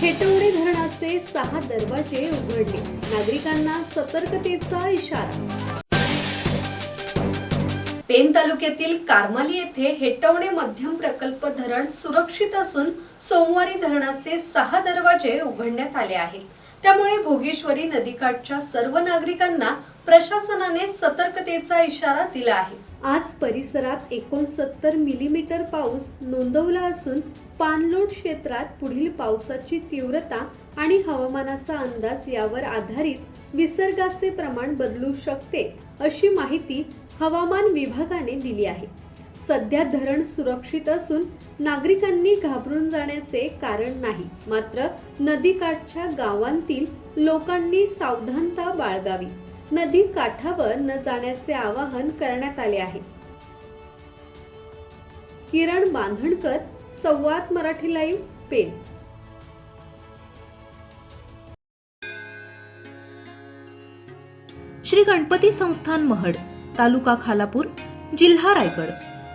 हेटवडे धरणाचे सहा दरवाजे उघडले. नागरिकांना सतर्कतेचा इशारा. पेन तालुक्यातील कार्माली येथे हेटवणे मध्यम प्रकल्प धरण सुरक्षित असून सोमवारी धरणाचे सहा दरवाजे उघडण्यात आले आहेत. त्यामुळे भोगेश्वरी नदीकाठच्या सर्व नागरिकांना प्रशासनाने सतर्कतेचा इशारा दिला आहे. आज परिसरात एकोणसत्तर मिलीमीटर पाऊस नोंदवला असून पाणलोट क्षेत्रात पुढील पावसाची तीव्रता आणि हवामानाचा अंदाज यावर आधारित विसर्गाचे प्रमाण बदलू शकते अशी माहिती हवामान विभागाने दिली आहे. सध्या धरण सुरक्षित असून नागरिकांनी घाबरून जाण्याचे कारण नाही. मात्र नदीकाठच्या गावांतील लोकांनी सावधानता बाळगावी. नदी काठावर न जाण्याचे आवाहन करण्यात आले आहे. किरण बांधणकर संवाद मराठी लाईव्ह पेन श्री गणपती संस्थान महड तालुका खालापूर जिल्हा रायगड.